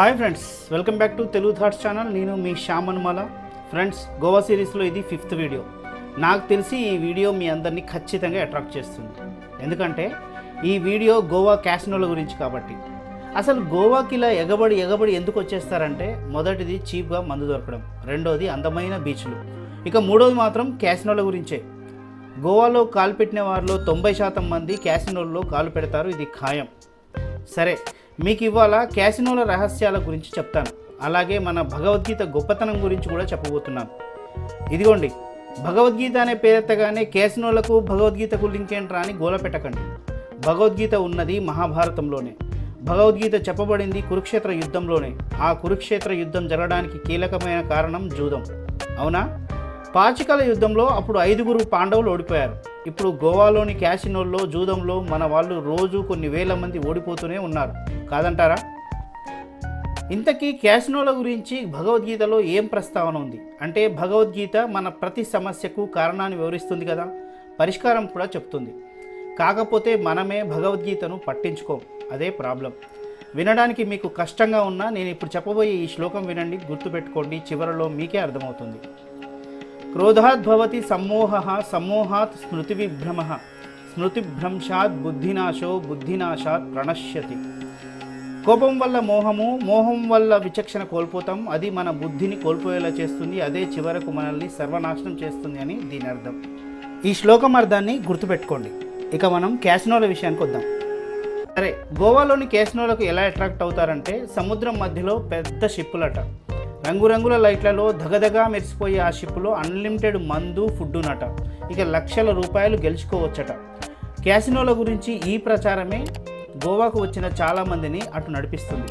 Hi friends welcome back to Telugu thoughts channel. నేను మీ Shyam Anumala friends Goa సిరీస్లో ఇది ఫిఫ్త్ వీడియో. నాకు తెలిసి ఈ వీడియో మీ అందరినీ ఖచ్చితంగా అట్రాక్ట్ చేస్తుంది. ఎందుకంటే ఈ వీడియో గోవా క్యాసినోల గురించి కాబట్టి. అసలు గోవాకి ఇలా ఎగబడి ఎగబడి ఎందుకు వచ్చేస్తారంటే మొదటిది చీప్గా మందు దొరకడం రెండోది అందమైన బీచ్లు. ఇక మూడోది మాత్రం క్యాసినోల గురించే. గోవాలో కాలు పెట్టిన వారిలో తొంభై శాతం మంది క్యాసినోల్లో కాలు పెడతారు ఇది ఖాయం. సరే మీకు ఇవాళ క్యాసినోల రహస్యాల గురించి చెప్తాను. అలాగే మన భగవద్గీత గొప్పతనం గురించి కూడా చెప్పబోతున్నాను. ఇదిగోండి భగవద్గీత అనే పేరెత్తగానే క్యాసినోలకు భగవద్గీతకు లింక్ ఏంట్రా అని గోల పెట్టకండి. భగవద్గీత ఉన్నది మహాభారతంలోనే. భగవద్గీత చెప్పబడింది కురుక్షేత్ర యుద్ధంలోనే. ఆ కురుక్షేత్ర యుద్ధం జరగడానికి కీలకమైన కారణం జూదం. అవునా? పాచికల యుద్ధంలో అప్పుడు ఐదుగురు పాండవులు ఓడిపోయారు. ఇప్పుడు గోవాలోని క్యాసినోల్లో జూదంలో మన వాళ్ళు రోజు కొన్ని వేల మంది ఓడిపోతూనే ఉన్నారు. కాదంటారా? ఇంతకీ క్యాసినోల గురించి భగవద్గీతలో ఏం ప్రస్తావన ఉంది? అంటే భగవద్గీత మన ప్రతి సమస్యకు కారణాన్ని వివరిస్తుంది కదా? పరిష్కారం కూడా చెప్తుంది. కాకపోతే మనమే భగవద్గీతను పట్టించుకోం. అదే ప్రాబ్లం. వినడానికి మీకు కష్టంగా ఉన్నా నేను ఇప్పుడు చెప్పబోయే ఈ శ్లోకం వినండి. గుర్తుపెట్టుకోండి. చివరలో మీకే అర్థమవుతుంది. క్రోధాత్ భవతి సమ్మోహ సమ్మోహాత్ స్మృతి విభ్రమ స్మృతిభ్రంశాత్ బుద్ధినాశో బుద్ధినాశాత్ ప్రణశ్యతి. కోపం వల్ల మోహము మోహం వల్ల విచక్షణ కోల్పోతాం అది మన బుద్ధిని కోల్పోయేలా చేస్తుంది అదే చివరకు మనల్ని సర్వనాశనం చేస్తుంది అని దీని అర్థం. ఈ శ్లోకం అర్థాన్ని గుర్తుపెట్టుకోండి. ఇక మనం క్యాసినోల విషయానికి వద్దాం. సరే గోవాలోని క్యాసినోలకు ఎలా అట్రాక్ట్ అవుతారంటే సముద్రం మధ్యలో పెద్ద షిప్పులట. రంగురంగుల లైట్లలో దగదగా మెరిసిపోయే ఆ షిప్పులో అన్లిమిటెడ్ మందు ఫుడ్డునట. ఇక లక్షల రూపాయలు గెలుచుకోవచ్చట. క్యాసినోల గురించి ఈ ప్రచారమే గోవాకు వచ్చిన చాలామందిని అటు నడిపిస్తుంది.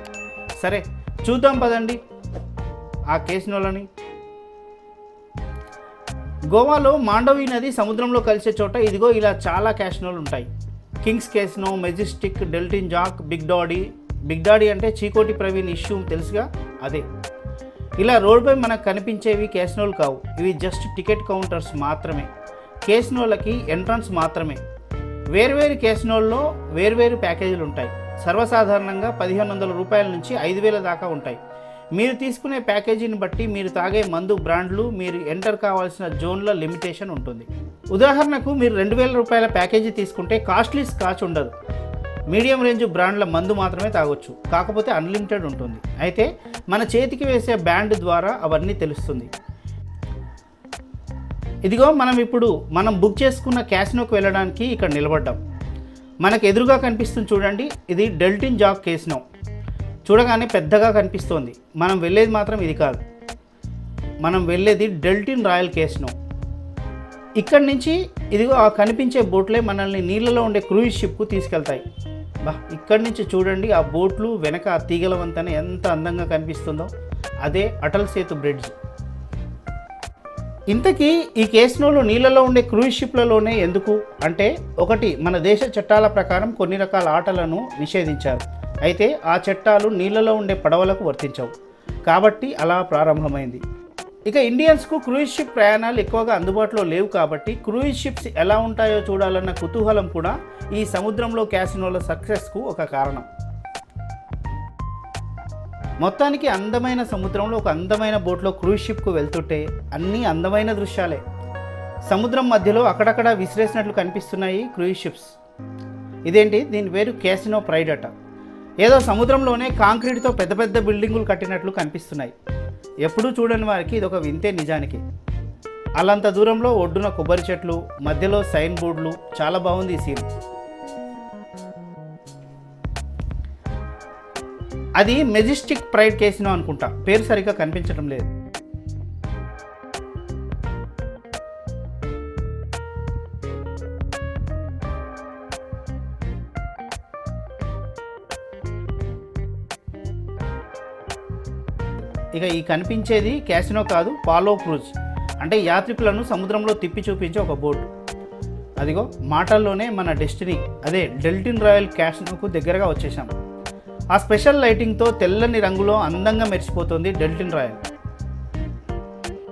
సరే చూద్దాం పదండి ఆ కేసినోలని గోవాలో మాండవి నది సముద్రంలో కలిసే చోట ఇదిగో ఇలా చాలా క్యాసినోలు ఉంటాయి. Kings casino Majestic Deltin Jack big daddy. Big daddy అంటే చీకోటి ప్రవీణ్ ఇష్యూ తెలుసుగా? అదే. ఇలా రోడ్పై మనకు కనిపించేవి కేసినోలు కావు. ఇవి జస్ట్ టికెట్ కౌంటర్స్ మాత్రమే. కేసినోలకి ఎంట్రన్స్ మాత్రమే. వేర్వేరు కేసినోల్లో వేర్వేరు ప్యాకేజీలు ఉంటాయి. సర్వసాధారణంగా పదిహేను వందల రూపాయల నుంచి ఐదు వేల దాకా ఉంటాయి. మీరు తీసుకునే ప్యాకేజీని బట్టి మీరు తాగే మందు బ్రాండ్లు మీరు ఎంటర్ కావాల్సిన జోన్ల లిమిటేషన్ ఉంటుంది. ఉదాహరణకు మీరు రెండు వేల రూపాయల ప్యాకేజీ తీసుకుంటే కాస్ట్లీ స్కాచ్ ఉండదు. మీడియం రేంజ్ బ్రాండ్ల మందు మాత్రమే తాగొచ్చు. కాకపోతే అన్లిమిటెడ్ ఉంటుంది. అయితే మన చేతికి వేసే బ్యాండ్ ద్వారా అవన్నీ తెలుస్తుంది. ఇదిగో మనం ఇప్పుడు మనం బుక్ చేసుకున్న క్యాసినోకి వెళ్ళడానికి ఇక్కడ నిలబడ్డాం. మనకు ఎదురుగా కనిపిస్తుంది చూడండి ఇది డెల్టిన్ జాక్ కేసినో. చూడగానే పెద్దగా కనిపిస్తోంది. మనం వెళ్ళేది మాత్రం ఇది కాదు. మనం వెళ్ళేది డెల్టిన్ రాయల్ కేసినో. ఇక్కడి నుంచి ఇదిగో ఆ కనిపించే బోట్లే మనల్ని నీళ్ళలో ఉండే క్రూయిజ్ షిప్కు తీసుకెళ్తాయి. బా ఇక్కడి నుంచి చూడండి ఆ బోట్లు వెనక ఆ తీగల వంతెన ఎంత అందంగా కనిపిస్తుందో. అదే అటల్ సేతు బ్రిడ్జ్. ఇంతకీ ఈ కేసులో నీళ్ళలో ఉండే క్రూయిజ్ షిప్లలోనే ఎందుకు? అంటే ఒకటి మన దేశ చట్టాల ప్రకారం కొన్ని రకాల ఆటలను నిషేధించారు. అయితే ఆ చట్టాలు నీళ్ళలో ఉండే పడవలకు వర్తించవు. కాబట్టి అలా ప్రారంభమైంది. ఇక ఇండియన్స్కు క్రూయిజ్ షిప్ ప్రయాణాలు ఎక్కువగా అందుబాటులో లేవు కాబట్టి క్రూయిజ్ షిప్స్ ఎలా ఉంటాయో చూడాలన్న కుతూహలం కూడా ఈ సముద్రంలో క్యాసినోల సక్సెస్కు ఒక కారణం. మొత్తానికి అందమైన సముద్రంలో ఒక అందమైన బోట్లో క్రూయిజ్ షిప్కు వెళ్తుంటే అన్నీ అందమైన దృశ్యాలే. సముద్రం మధ్యలో అక్కడక్కడ విసిరేసినట్లు కనిపిస్తున్నాయి క్రూయిజ్ షిప్స్. ఇదేంటి? దీని పేరు క్యాసినో ప్రైడ్ అట ఏదో సముద్రంలోనే కాంక్రీట్తో పెద్ద పెద్ద బిల్డింగులు కట్టినట్లు కనిపిస్తున్నాయి. ఎప్పుడూ చూడని వారికి ఇది ఒక వింతే నిజానికి. అలాంత దూరంలో ఒడ్డున కొబ్బరి చెట్లు మధ్యలో సైన్ బోర్డులు చాలా బాగుంది ఈ సీన్. అది మెజిస్టిక్ ప్రైడ్ కేసినో అనుకుంటా. పేరు సరిగ్గా కనిపించడం లేదు. ఇక ఈ కనిపించేది క్యాసినో కాదు పాలో క్రూజ్. అంటే యాత్రికులను సముద్రంలో తిప్పి చూపించే ఒక బోట్. అదిగో మాటల్లోనే మన డెస్టినీ అదే డెల్టిన్ రాయల్ క్యాసినోకు దగ్గరగా వచ్చేసాం ఆ స్పెషల్ లైటింగ్తో తెల్లని రంగులో అందంగా మెరిసిపోతుంది డెల్టిన్ రాయల్.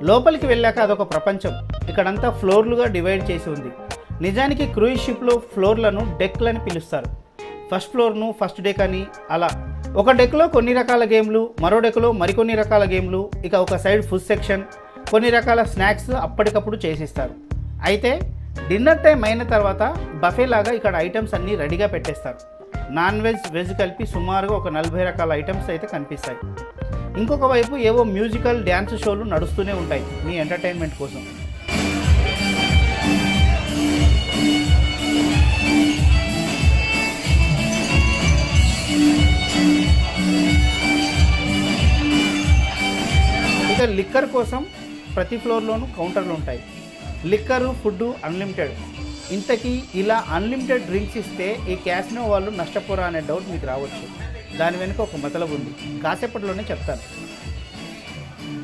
లోపలికి వెళ్ళాక అదొక ప్రపంచం. ఇక్కడంతా ఫ్లోర్లుగా డివైడ్ చేసి ఉంది. నిజానికి క్రూయిజ్ షిప్లో ఫ్లోర్లను డెక్లని పిలుస్తారు. ఫస్ట్ ఫ్లోర్ను ఫస్ట్ డెక్ అని అలా. ఒక డెక్లో కొన్ని రకాల గేమ్లు మరో డెక్లో మరికొన్ని రకాల గేమ్లు ఇక ఒక సైడ్ ఫుడ్ సెక్షన్ కొన్ని రకాల స్నాక్స్ అప్పటికప్పుడు చేసిస్తారు. అయితే డిన్నర్ టైం అయిన తర్వాత బఫే లాగా ఇక్కడ ఐటమ్స్ అన్నీ రెడీగా పెట్టేస్తారు. నాన్ వెజ్ వెజ్ కలిపి సుమారుగా ఒక నలభై రకాల ఐటమ్స్ అయితే కనిపిస్తాయి. ఇంకొక వైపు ఏవో మ్యూజికల్ డ్యాన్స్ షోలు నడుస్తూనే ఉంటాయి మీ ఎంటర్టైన్మెంట్ కోసం. లిక్కర్ కోసం ప్రతి ఫ్లోర్లోనూ కౌంటర్లు ఉంటాయి. Liquor food unlimited. ఇంతకీ ఇలా అన్లిమిటెడ్ డ్రింక్స్ ఇస్తే ఈ క్యాసినో వాళ్ళు నష్టపోరా అనే డౌట్ మీకు రావచ్చు. దాని వెనుక ఒక మతలబు ఉంది. కాసేపట్లోనే చెప్తాను.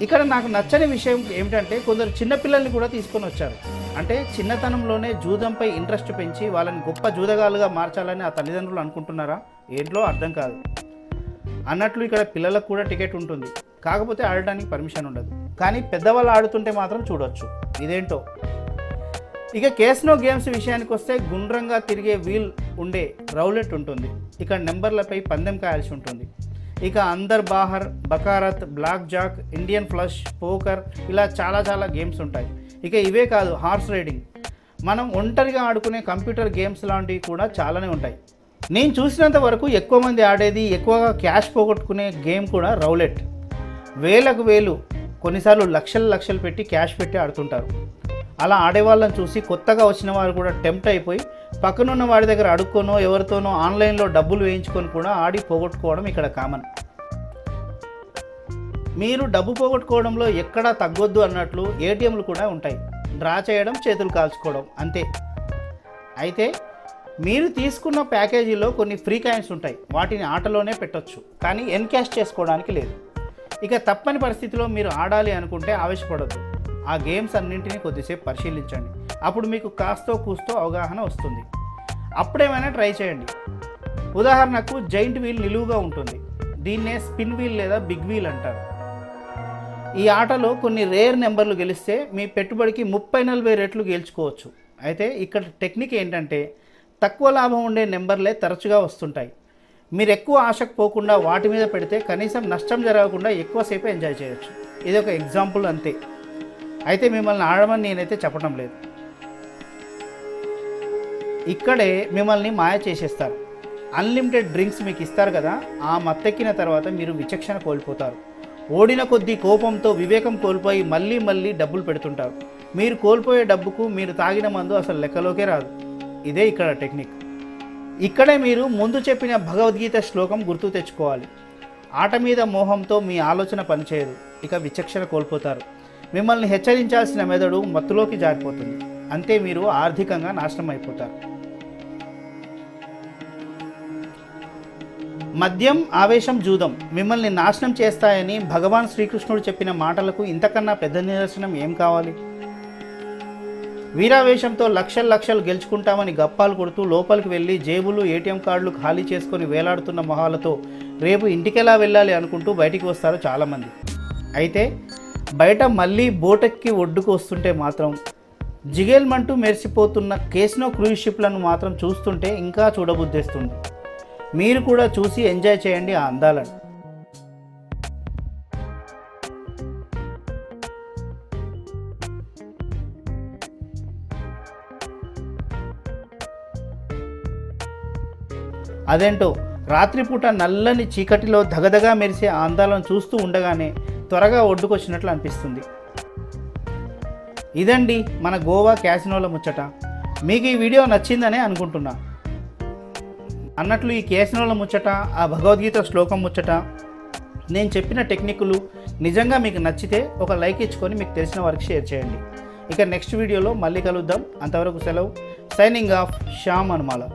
ఇక్కడ నాకు నచ్చని విషయం ఏమిటంటే కొందరు చిన్నపిల్లల్ని కూడా తీసుకొని వచ్చారు. అంటే చిన్నతనంలోనే జూదంపై ఇంట్రెస్ట్ పెంచి వాళ్ళని గొప్ప జూదగాలుగా మార్చాలని ఆ తల్లిదండ్రులు అనుకుంటున్నారా? ఏంట్లో అర్థం కాదు. అన్నట్లు ఇక్కడ పిల్లలకు కూడా టికెట్ ఉంటుంది. కాకపోతే ఆడటానికి పర్మిషన్ ఉండదు. కానీ పెద్దవాళ్ళు ఆడుతుంటే మాత్రం చూడొచ్చు. ఇదేంటో? ఇక కేస్నో గేమ్స్ విషయానికి వస్తే గుండ్రంగా తిరిగే వీల్ ఉండే రౌలెట్ ఉంటుంది. ఇక నెంబర్లపై పందెం కాయాల్సి ఉంటుంది. ఇక Andar Bahar baccarat blackjack Indian flush poker ఇలా చాలా చాలా గేమ్స్ ఉంటాయి. ఇక ఇవే కాదు హార్స్ రైడింగ్. మనం ఒంటరిగా ఆడుకునే కంప్యూటర్ గేమ్స్ లాంటివి కూడా చాలానే ఉంటాయి. నేను చూసినంత వరకు ఎక్కువ మంది ఆడేది ఎక్కువగా క్యాష్ పోగొట్టుకునే గేమ్ కూడా రౌలెట్. వేలకు వేలు కొన్నిసార్లు లక్షలు లక్షలు పెట్టి క్యాష్ పెట్టి ఆడుతుంటారు. అలా ఆడేవాళ్ళని చూసి కొత్తగా వచ్చిన వారు కూడా టెంప్ట్ అయిపోయి పక్కనున్న వాడి దగ్గర అడుక్కోనో ఎవరితోనో ఆన్లైన్లో డబ్బులు వేయించుకొని కూడా ఆడి పోగొట్టుకోవడం ఇక్కడ కామన్. మీరు డబ్బు పోగొట్టుకోవడంలో ఎక్కడా తగ్గొద్దు అన్నట్లు ఏటీఎంలు కూడా ఉంటాయి. డ్రా చేయడం చేతులు కాల్చుకోవడం అంతే. అయితే మీరు తీసుకున్న ప్యాకేజీలో కొన్ని ఫ్రీ కాయిన్స్ ఉంటాయి. వాటిని ఆటలోనే పెట్టొచ్చు. కానీ ఎన్కాష్ చేసుకోవడానికి లేదు. ఇక తప్పని పరిస్థితిలో మీరు ఆడాలి అనుకుంటే ఆవేశపడద్దు. ఆ గేమ్స్ అన్నింటినీ కొద్దిసేపు పరిశీలించండి. అప్పుడు మీకు కాస్తో కూస్తో అవగాహన వస్తుంది. అప్పుడేమైనా ట్రై చేయండి. ఉదాహరణకు జైంట్ వీల్ నిలువుగా ఉంటుంది. దీన్నే స్పిన్ వీల్ లేదా బిగ్ వీల్ అంటారు. ఈ ఆటలో కొన్ని రేర్ నెంబర్లు గెలిస్తే మీ పెట్టుబడికి ముప్పై నలభై రెట్లు గెలుచుకోవచ్చు. అయితే ఇక్కడ టెక్నిక్ ఏంటంటే తక్కువ లాభం ఉండే నెంబర్లే తరచుగా వస్తుంటాయి. మీరు ఎక్కువ ఆశకు పోకుండా వాటి మీద పెడితే కనీసం నష్టం జరగకుండా ఎక్కువసేపు ఎంజాయ్ చేయొచ్చు. ఇది ఒక ఎగ్జాంపుల్ అంతే. అయితే మిమ్మల్ని ఆడమని నేనైతే చెప్పడం లేదు. ఇక్కడే మిమ్మల్ని మాయ చేసేస్తారు. అన్లిమిటెడ్ డ్రింక్స్ మీకు ఇస్తారు కదా ఆ మత్తెక్కిన తర్వాత మీరు విచక్షణ కోల్పోతారు. ఓడిన కొద్దీ కోపంతో వివేకం కోల్పోయి మళ్ళీ మళ్ళీ డబ్బులు పెడుతుంటారు. మీరు కోల్పోయే డబ్బుకు మీరు తాగిన మందు అసలు లెక్కలోకే రాదు. ఇదే ఇక్కడ టెక్నిక్. ఇక్కడే మీరు ముందు చెప్పిన భగవద్గీత శ్లోకం గుర్తు తెచ్చుకోవాలి. ఆట మీద మోహంతో మీ ఆలోచన పనిచేయదు. ఇక విచక్షణ కోల్పోతారు. మిమ్మల్ని హెచ్చరించాల్సిన మెదడు మత్తులోకి జారిపోతుంది. అంతే మీరు ఆర్థికంగా నాశనం అయిపోతారు మద్యం ఆవేశం జూదం మిమ్మల్ని నాశనం చేస్తాయని భగవాన్ శ్రీకృష్ణుడు చెప్పిన మాటలకు ఇంతకన్నా పెద్ద నిదర్శనం ఏం కావాలి? వీరావేశంతో లక్షలు లక్షలు గెలుచుకుంటామని గప్పాలు కొడుతూ లోపలికి వెళ్ళి జేబులు ఏటీఎం కార్డులు ఖాళీ చేసుకొని వేలాడుతున్న మొహాలతో రేపు ఇంటికెలా వెళ్ళాలి అనుకుంటూ బయటికి వస్తారు చాలామంది. అయితే బయట మళ్ళీ బోటెక్కి ఒడ్డుకు వస్తుంటే మాత్రం జిగేల్మంటూ మెరిసిపోతున్న కేస్నో క్రూజ్ షిప్లను మాత్రం చూస్తుంటే ఇంకా చూడబుద్ధేస్తుంది. మీరు కూడా చూసి ఎంజాయ్ చేయండి ఆ అందాలను. అదేంటో? రాత్రిపూట నల్లని చీకటిలో దగదగా మెరిసే అందాలను చూస్తూ ఉండగానే త్వరగా ఒడ్డుకొచ్చినట్లు అనిపిస్తుంది. ఇదండి మన గోవా క్యాసినోల ముచ్చట. మీకు ఈ వీడియో నచ్చిందనే అనుకుంటున్నా. అన్నట్లు ఈ క్యాసినోల ముచ్చట ఆ భగవద్గీత శ్లోకం ముచ్చట నేను చెప్పిన టెక్నిక్లు నిజంగా మీకు నచ్చితే ఒక లైక్ ఇచ్చుకొని మీకు తెలిసిన వారికి షేర్ చేయండి. ఇక నెక్స్ట్ వీడియోలో మళ్ళీ కలుద్దాం. అంతవరకు సెలవు. Signing off Shyam Anumala.